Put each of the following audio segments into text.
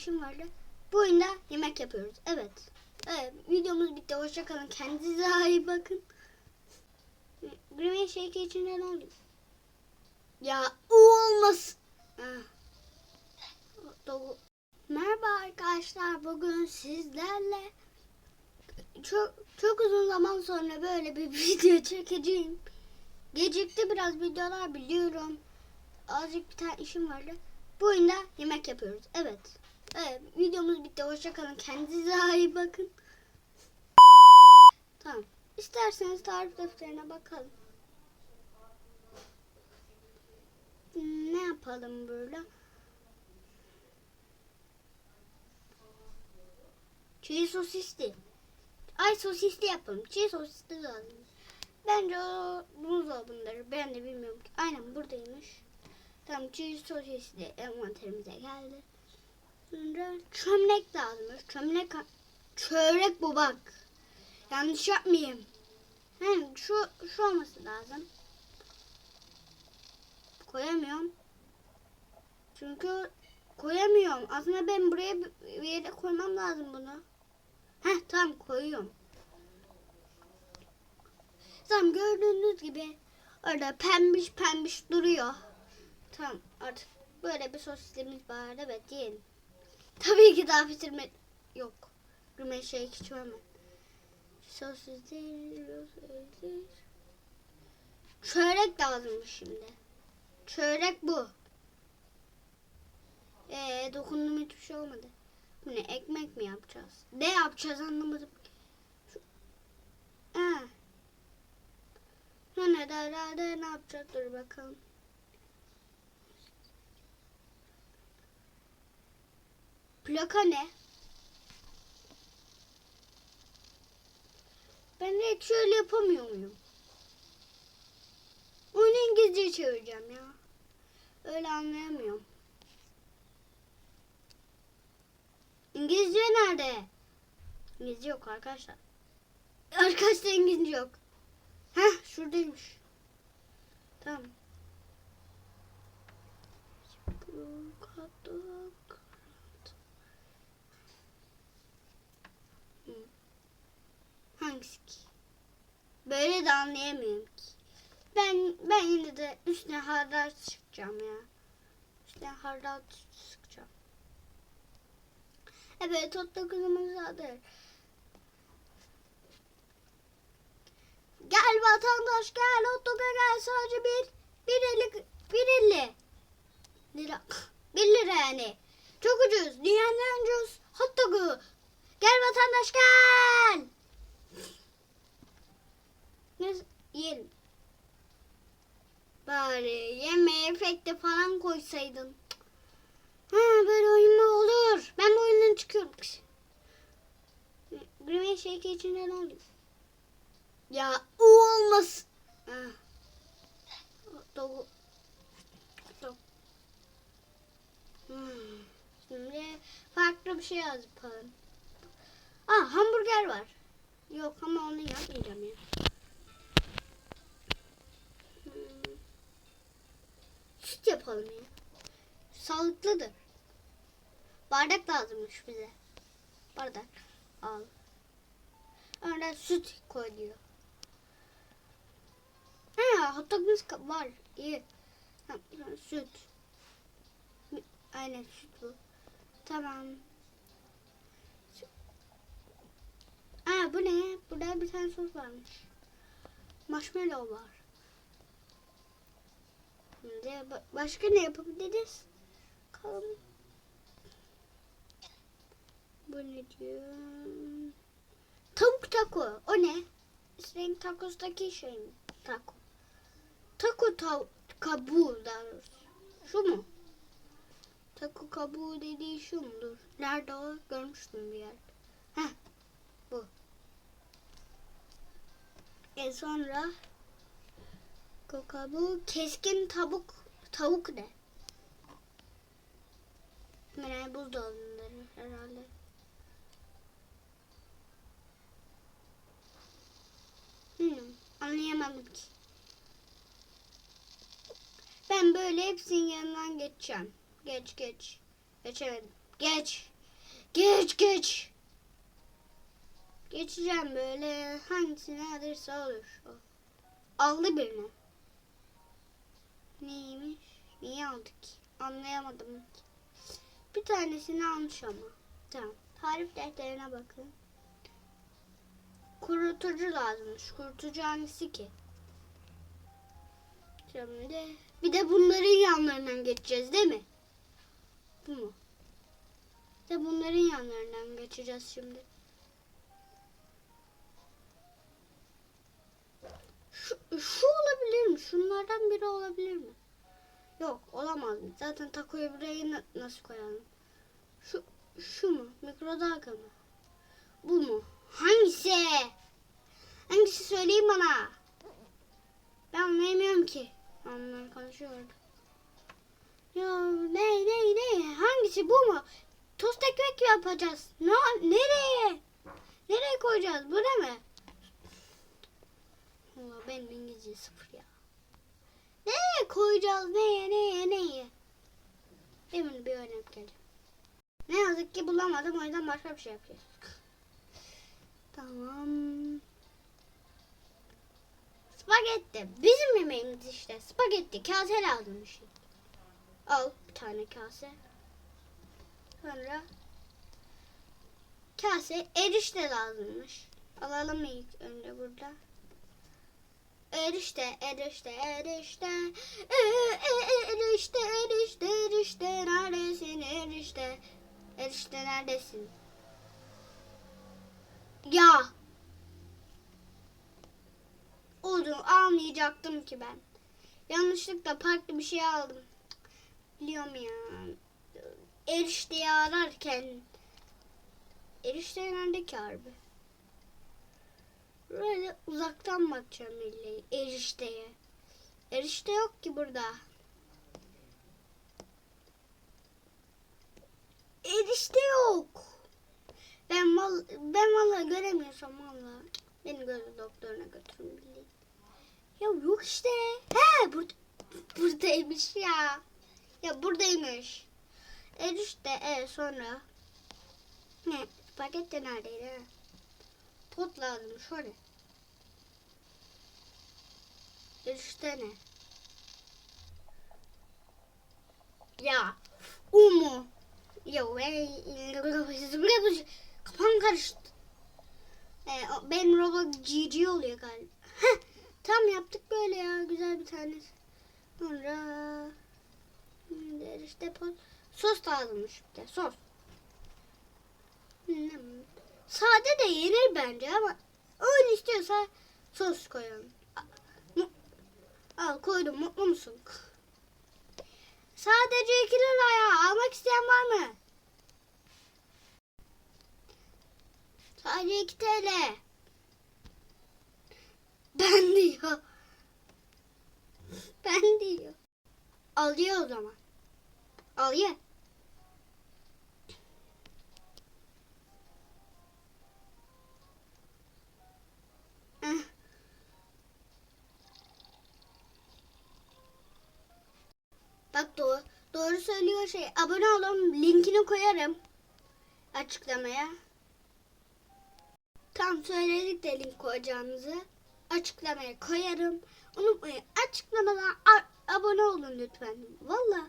işim vardı. Bu oyunda yemek yapıyoruz. Evet. Evet videomuz bitti. Hoşçakalın. Kendinize iyi bakın. Green Shake için ne oldu? Ya o olmaz. Merhaba arkadaşlar. Bugün sizlerle çok çok uzun zaman sonra böyle bir video çekeceğim. Gecikti biraz videolar biliyorum. Azıcık bir tane işim vardı. Bu oyunda yemek yapıyoruz. Evet. Evet videomuz bitti. Hoşçakalın. Kendinize iyi bakın. Tamam. İsterseniz tarif defterine bakalım. Hmm, Ne yapalım böyle? Çiğ sosisli. Ay sosisli yapalım. Çiğ sosisli lazım. Bence o buzdolabındadır. Ben de bilmiyorum ki. Aynen buradaymış. Tamam çiğ sosisli envanterimize geldi. Sonra çömlek lazım. Çömlek çörek bu bak. Yanlış yapmayayım. Hem şu şu olması lazım. Koyamıyorum. Çünkü koyamıyorum. Aslında ben buraya bir yere koymam lazım bunu. Heh tamam koyuyorum. Tamam gördüğünüz gibi orada pembiş pembiş duruyor. Tamam artık böyle bir sosisimiz var evet yiyelim. Tabii ki daha bitirme yok. Rümen şey hemen. Sosis değil, değil. Çörek lazımmış şimdi. Çörek bu. Ee, dokundum hiçbir şey olmadı. Bu ne ekmek mi yapacağız? Ne yapacağız anlamadım. Şu... Ha. Sonra da herhalde ne yapacağız dur bakalım. Plaka ne? Ben de şöyle yapamıyor muyum? Oyunu İngilizce çevireceğim ya. Öyle anlayamıyorum. İngilizce nerede? İngilizce yok arkadaşlar. Arkadaşlar İngilizce yok. Heh şuradaymış. Tamam. Hı. Ki? Böyle de anlayamıyorum ki. Ben ben yine de üstüne hardal sıkacağım ya. Üstüne hardal sıkacağım. Evet, hot dog'umuz hazır. Gel vatandaş gel, hot dog'a gel sadece bir, bir elli, bir elli lira. Bir lira yani. Çok ucuz, dünyanın en ucuz hot dog'u. Gel vatandaş gel. Ne yiyelim. Bari yeme efekti falan koysaydın. Ha böyle oyun mu olur? Ben bu oyundan çıkıyorum. Green Shake içinde ne oluyor? Ya o olmaz. Doğu. Doğu. Hmm. Şimdi farklı bir şey yapalım. Aa hamburger var. Yok ama onu yapmayacağım ya. Hmm. Süt yapalım ya. Sağlıklıdır. Bardak lazımmış bize. Bardak al. Öyle süt koy diyor. Ha, hot dogumuz ka- var. İyi. Ha, süt. Aynen süt bu. Tamam. Aa bu ne? Burada bir tane sos varmış. Marshmallow var. Ba- başka ne yapabiliriz? Bakalım. Bu ne diyor? Tavuk taco. O ne? Renk takostaki şey mi? Taco. Taco tav kabuğu daha. Şu mu? Taco kabuğu dediği şu mudur? Nerede o? Görmüştüm bir yerde. Heh. Bu. E sonra kabuğu keskin tavuk tavuk ne? Yani buzdolabınları herhalde. Hmm, anlayamadım ki. Ben böyle hepsinin yanından geçeceğim. Geç geç. Geçemedim. Geç. Geç geç. Geçeceğim böyle hangisini alırsa olur. Aldı birini. Neymiş? Niye aldık ki? Anlayamadım ki. Bir tanesini almış ama. Tamam. Tarif defterine bakın. Kurutucu lazımmış. Kurutucu hangisi ki? Şimdi bir de bunların yanlarından geçeceğiz değil mi? Bu mu? De bunların yanlarından geçeceğiz şimdi. Şu, olabilir mi? Şunlardan biri olabilir mi? Yok olamaz. Zaten takoyu buraya na- nasıl koyalım? Şu, şu mu? Mikrodalga mı? Bu mu? Hangisi? Hangisi söyleyin bana. Ben anlayamıyorum ki. Onlar konuşuyordu. Ya ne ne ne? Hangisi bu mu? Tost ekmek yapacağız. Ne, nereye? Nereye koyacağız? Burada mı? Allah İngilizce sıfır ya. Nereye koyacağız? Neye neye neye? Emin bir örnek geleceğim. Ne yazık ki bulamadım o yüzden başka bir şey yapacağız. Tamam. Spagetti. Bizim yemeğimiz işte. Spagetti. Kase lazım bir şey. Al bir tane kase. Sonra kase erişte lazımmış. Alalım ilk önce burada. Erişte, erişte, erişte. E, e, e, erişte, erişte, erişte. Neredesin erişte? Erişte neredesin? Ya. Onu almayacaktım ki ben. Yanlışlıkla farklı bir şey aldım. Biliyorum ya. Erişteyi ararken. Erişte nerede ki harbi? Böyle uzaktan bakacağım ille erişteye. Erişte yok ki burada. Erişte yok. Ben val ben vallahi göremiyorsam vallahi beni göz doktoruna götürün bileyim. Ya yok işte. He burada buradaymış ya. Ya buradaymış. Erişte e sonra ne? Spagetti neredeydi? Pot lazım şöyle. Erişte ne? Ya o mu? Ya ben kafam karıştı. Ee, benim robot GG oluyor galiba. Tam yaptık böyle ya güzel bir tanesi. Sonra erişte pot. Sos lazımmış bir de sos. Hmm. Sade de yenir bence ama öyle istiyorsa sos koyalım. Al koydum mutlu musun? Sadece 2 liraya almak isteyen var mı? Sadece 2 TL. Ben diyor. Ben diyor. Al ye o zaman. Al ye. Bak doğru, doğru söylüyor şey. Abone olun. Linkini koyarım. Açıklamaya. Tam söyledik de link koyacağımızı. Açıklamaya koyarım. Unutmayın açıklamadan abone olun lütfen. Valla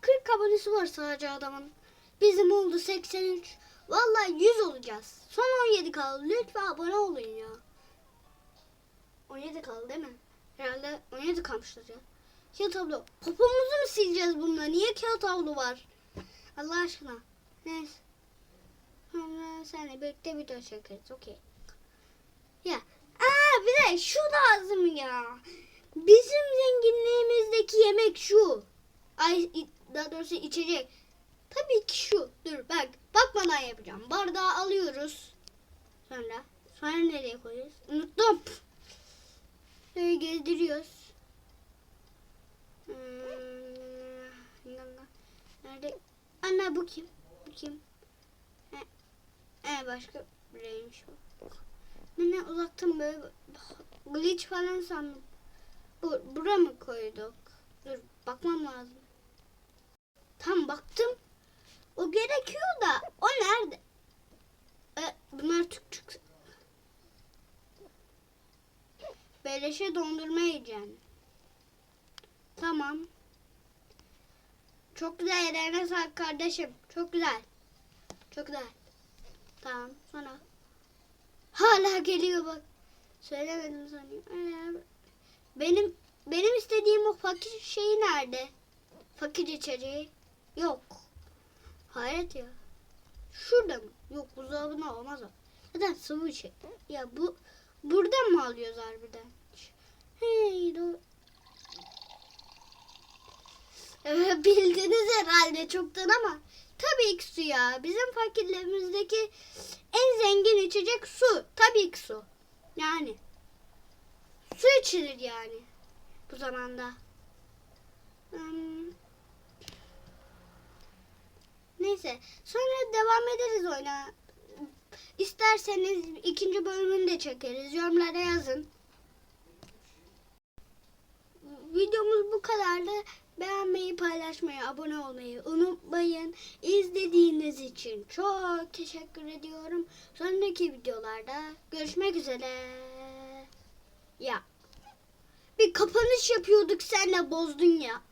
40 abonesi var sadece adamın. Bizim oldu 83. Valla 100 olacağız. Son 17 kaldı. Lütfen abone olun ya. 17 kaldı değil mi? Herhalde 17 kalmıştır ya. Kağıt tablo. Popomuzu mu sileceğiz bununla? Niye kağıt tablo var? Allah aşkına. Neyse. Seninle birlikte video çekeriz. Okey. Ya. Aa bir de şu lazım ya. Bizim zenginliğimizdeki yemek şu. Ay daha doğrusu içecek. Tabii ki şu. Dur bak. Bakmadan yapacağım. Bardağı alıyoruz. Sonra. Sonra nereye koyuyoruz? Unuttum. Böyle gezdiriyoruz. nerede? Anne bu kim? Bu kim? He, he başka bireymiş o. Ben de uzaktan böyle glitch falan sandım. Bu, bura mı koyduk? Dur bakmam lazım. Tam baktım. O gerekiyor da o nerede? E, bunlar tük tük. Beleşe dondurma yiyeceğim. Tamam. Çok güzel yerlerine sağlık kardeşim. Çok güzel. Çok güzel. Tamam sonra. Hala geliyor bak. Söylemedim sanıyorum. Benim benim istediğim o fakir şeyi nerede? Fakir içeriği. Yok. Hayret ya. Şurada mı? Yok buzdolabında olmaz o. Zaten sıvı içi. Ya bu buradan mı alıyoruz harbiden? Hey do. Bildiniz herhalde çoktan ama tabii ki su ya. Bizim fakirlerimizdeki en zengin içecek su. Tabii ki su. Yani. Su içilir yani. Bu zamanda. Hmm. Neyse. Sonra devam ederiz oyuna. İsterseniz ikinci bölümünü de çekeriz. Yorumlara yazın. Videomuz bu kadardı. Beğenmeyi, paylaşmayı, abone olmayı unutmayın. İzlediğiniz için çok teşekkür ediyorum. Sonraki videolarda görüşmek üzere. Ya. Bir kapanış yapıyorduk senle bozdun ya.